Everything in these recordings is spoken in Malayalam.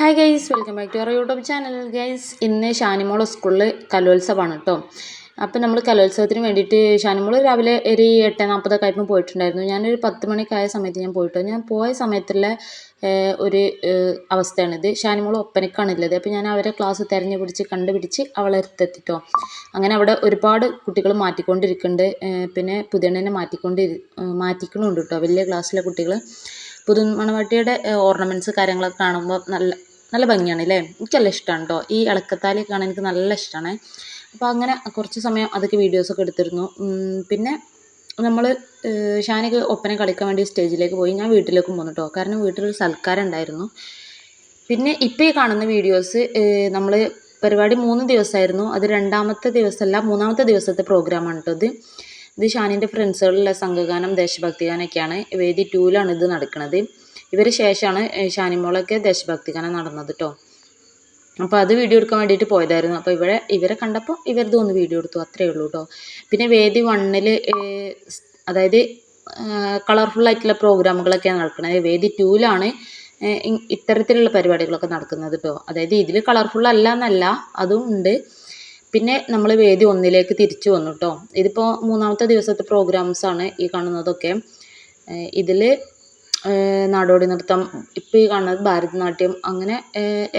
Hi guys welcome back to our YouTube channel guys ഇന്ന് ഷാനിമോൾ സ്കൂളിൽ കലോത്സവമാണ് കേട്ടോ അപ്പോൾ നമ്മൾ കലോത്സവത്തിന് വേണ്ടിയിട്ട് ഷാനിമോൾ രാവിലെ ഒരു എട്ട് നാൽപ്പതൊക്കെ ആയപ്പോൾ പോയിട്ടുണ്ടായിരുന്നു. ഞാനൊരു പത്ത് മണിക്കായ സമയത്ത് ഞാൻ പോയിട്ടോ. ഞാൻ പോയ സമയത്തുള്ള ഒരു അവസ്ഥയാണിത് ഷാനിമോൾ ഒപ്പനക്കാണുള്ളത് അപ്പോൾ ഞാൻ അവരെ ക്ലാസ് തിരഞ്ഞു പിടിച്ച് കണ്ടുപിടിച്ച് അവളെ അടുത്തെത്തിട്ടോ. അങ്ങനെ അവിടെ ഒരുപാട് കുട്ടികൾ മാറ്റിക്കൊണ്ടിരിക്കുന്നുണ്ട്. പിന്നെ പുതിയണ്ണനെ മാറ്റിക്കൊണ്ട് മാറ്റിക്കണുണ്ട് കേട്ടോ വലിയ ക്ലാസ്സിലെ കുട്ടികൾ പുതുമണവാട്ടിയുടെ ഓർണമെന്റ്സ് കാര്യങ്ങളൊക്കെ കാണുമ്പോൾ നല്ല നല്ല ഭംഗിയാണ് അല്ലേ നല്ല ഇഷ്ടമാണ് കേട്ടോ ഈ ഇളക്കത്താലി കാണാൻ എനിക്ക് നല്ല ഇഷ്ടമാണ് അപ്പോൾ അങ്ങനെ കുറച്ച് സമയം അതൊക്കെ വീഡിയോസൊക്കെ എടുത്തിരുന്നു. പിന്നെ നമ്മൾ ഷാനിക്ക് ഒപ്പന കളിക്കാൻ വേണ്ടി സ്റ്റേജിലേക്ക് പോയി. ഞാൻ വീട്ടിലേക്കും പോന്നു കേട്ടോ കാരണം വീട്ടിലൊരു സൽക്കാരം ഉണ്ടായിരുന്നു. പിന്നെ ഇപ്പോൾ ഈ കാണുന്ന വീഡിയോസ് നമ്മൾ പരിപാടി മൂന്ന് ദിവസമായിരുന്നു. അത് രണ്ടാമത്തെ ദിവസമല്ല മൂന്നാമത്തെ ദിവസത്തെ പ്രോഗ്രാമാണ് കേട്ടോ ഇത്. ഇത് ഷാനിന്റെ ഫ്രണ്ട്സുകളിലെ സംഘഗാനം ദേശഭക്തി ഗാനമൊക്കെയാണ് വേദി ടൂവിലാണ് ഇത് നടക്കുന്നത് ഇവർ ശേഷമാണ് ഷാനിമോളൊക്കെ ദേശഭക്തി ഗാനം നടന്നത് കേട്ടോ അപ്പോൾ അത് വീഡിയോ എടുക്കാൻ വേണ്ടിയിട്ട് പോയതായിരുന്നു. അപ്പോൾ ഇവരെ ഇവരെ കണ്ടപ്പോൾ ഇവരത് ഒന്ന് വീഡിയോ എടുത്തു അത്രയേ ഉള്ളൂ കേട്ടോ പിന്നെ വേദി വണ്ണിൽ അതായത് കളർഫുൾ ആയിട്ടുള്ള പ്രോഗ്രാമുകളൊക്കെയാണ് നടക്കുന്നത്. വേദി ടൂവിലാണ് ഇത്തരത്തിലുള്ള പരിപാടികളൊക്കെ നടക്കുന്നത് കേട്ടോ അതായത് ഇതിൽ കളർഫുൾ അല്ല എന്നല്ല അതും ഉണ്ട്. പിന്നെ നമ്മൾ വേദി ഒന്നിലേക്ക് തിരിച്ചു വന്നു കേട്ടോ ഇതിപ്പോൾ മൂന്നാമത്തെ ദിവസത്തെ പ്രോഗ്രാംസാണ് ഈ കാണുന്നതൊക്കെ. ഇതിൽ നാടോടി നൃത്തം ഇപ്പോൾ ഈ കാണുന്നത് ഭാരതനാട്യം അങ്ങനെ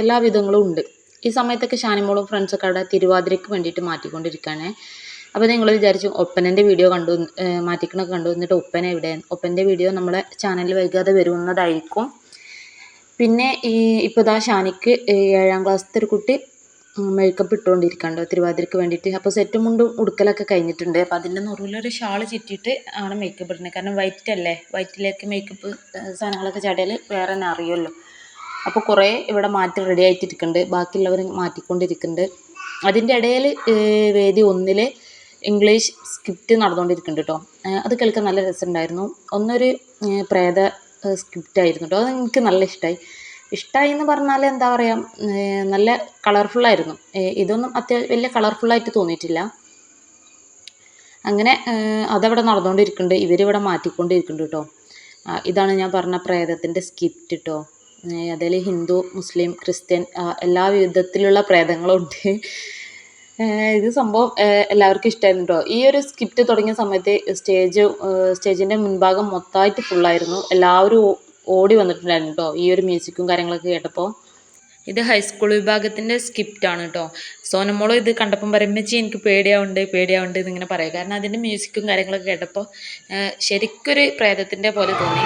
എല്ലാ വിധങ്ങളും ഉണ്ട്. ഈ സമയത്തൊക്കെ ഷാനിമോളും ഫ്രണ്ട്സൊക്കെ അവിടെ തിരുവാതിരയ്ക്ക് വേണ്ടിയിട്ട് മാറ്റിക്കൊണ്ടിരിക്കുകയാണ് അപ്പോൾ നിങ്ങൾ വിചാരിച്ചു ഒപ്പനന്റെ വീഡിയോ കണ്ടു മാറ്റിക്കണൊക്കെ കണ്ടു എന്നിട്ട് ഒപ്പന എവിടെ? ഒപ്പന്റെ വീഡിയോ നമ്മുടെ ചാനലിൽ വൈകാതെ വരുന്നതായിരിക്കും. പിന്നെ ഈ ഇപ്പോൾ ഇതാ ഷാനിക്ക് ഏഴാം ക്ലാസ്സിലത്തെ ഒരു കുട്ടി മേക്കപ്പ് ഇട്ടുകൊണ്ടിരിക്കുകയാണ് തിരുവാതിരയ്ക്ക് വേണ്ടിയിട്ട്. അപ്പോൾ സെറ്റും മുണ്ടും ഉടുക്കലൊക്കെ കഴിഞ്ഞിട്ടുണ്ട്. അപ്പോൾ അതിന്റെ നുറുകിലൊരു ഷാൾ ചുറ്റിയിട്ട് ആണ് മേക്കപ്പ് ഇടുന്നത്. കാരണം വൈറ്റ് അല്ലേ? വൈറ്റിലേക്ക് മേക്കപ്പ് സാധനങ്ങളൊക്കെ ചാടിയാൽ വേറെ തന്നെ അറിയുമല്ലോ. അപ്പോൾ കുറേ ഇവിടെ മാറ്റി റെഡി ആയിട്ടിരിക്കുന്നുണ്ട്. ബാക്കിയുള്ളവർ മാറ്റിക്കൊണ്ടിരിക്കുന്നുണ്ട്. അതിന്റെ ഇടയിൽ വേദി ഒന്നിൽ ഇംഗ്ലീഷ് സ്ക്രിപ്റ്റ് നടന്നുകൊണ്ടിരിക്കുന്നുണ്ട് കേട്ടോ അത് കേൾക്കാൻ നല്ല രസമുണ്ടായിരുന്നു. ഒന്നൊരു പ്രേത സ്ക്രിപ്റ്റ് ആയിരുന്നു കേട്ടോ അത് എനിക്ക് നല്ല ഇഷ്ടമായി ഇഷ്ടമായി എന്ന് പറഞ്ഞാൽ എന്താ പറയുക നല്ല കളർഫുൾ ആയിരുന്നു. ഇതൊന്നും അത്യാവശ്യം വലിയ കളർഫുൾ ആയിട്ട് തോന്നിയിട്ടില്ല. അങ്ങനെ അതവിടെ നടന്നുകൊണ്ടിരിക്കുന്നുണ്ട് ഇവരിവിടെ മാറ്റിക്കൊണ്ടിരിക്കുന്നുണ്ട് കേട്ടോ ഇതാണ് ഞാൻ പറഞ്ഞ പ്രേതത്തിന്റെ സ്കിറ്റ് കേട്ടോ അതിൽ ഹിന്ദു മുസ്ലിം ക്രിസ്ത്യൻ എല്ലാ വിധത്തിലുള്ള പ്രേതങ്ങളും ഉണ്ട് ഇത് സംഭവം എല്ലാവർക്കും ഇഷ്ടമായിരുന്നു കേട്ടോ ഈ ഒരു സ്കിപ്റ്റ് തുടങ്ങിയ സമയത്ത് സ്റ്റേജ് സ്റ്റേജിന്റെ മുൻഭാഗം മൊത്തമായിട്ട് ഫുള്ളായിരുന്നു എല്ലാവരും ഓടി വന്നിട്ടുണ്ടായിരുന്നു കേട്ടോ ഈ ഒരു മ്യൂസിക്കും കാര്യങ്ങളൊക്കെ കേട്ടപ്പോൾ ഇത് ഹൈസ്കൂൾ വിഭാഗത്തിന്റെ സ്കിപ്റ്റാണ് കേട്ടോ സോനമോളോ ഇത് കണ്ടപ്പം പറയുമ്പോൾ എനിക്ക് പേടിയാവുണ്ട് പേടിയാവുണ്ട് എന്നിങ്ങനെ പറയും. കാരണം അതിന്റെ മ്യൂസിക്കും കാര്യങ്ങളൊക്കെ കേട്ടപ്പോൾ ശരിക്കൊരു പ്രേതത്തിന്റെ പോലെ തോന്നി.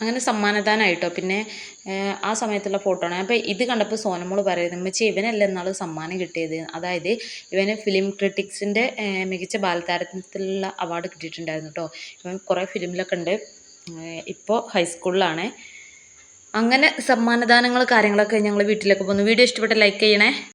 അങ്ങനെ സമ്മാനദാനമായിട്ടോ പിന്നെ ആ സമയത്തുള്ള ഫോട്ടോ ആണ്. അപ്പോൾ ഇത് കണ്ടപ്പോൾ സോനമോൾ പറയുന്നത് ഉമ്മച്ചി ഇവനല്ല എന്നാൾ സമ്മാനം കിട്ടിയത്? അതായത് ഇവന് ഫിലിം ക്രിട്ടിക്സിന്റെ മികച്ച ബാലതാരത്തിലുള്ള അവാർഡ് കിട്ടിയിട്ടുണ്ടായിരുന്നു കേട്ടോ ഇവൻ കുറേ ഫിലിമിലൊക്കെ ഉണ്ട്. ഇപ്പോൾ ഹൈസ്കൂളിലാണ് അങ്ങനെ സമ്മാനദാനങ്ങൾ കാര്യങ്ങളൊക്കെ ഞങ്ങൾ വീട്ടിലൊക്കെ പോകുന്നു വീഡിയോ ഇഷ്ടപ്പെട്ട ലൈക്ക് ചെയ്യണേ.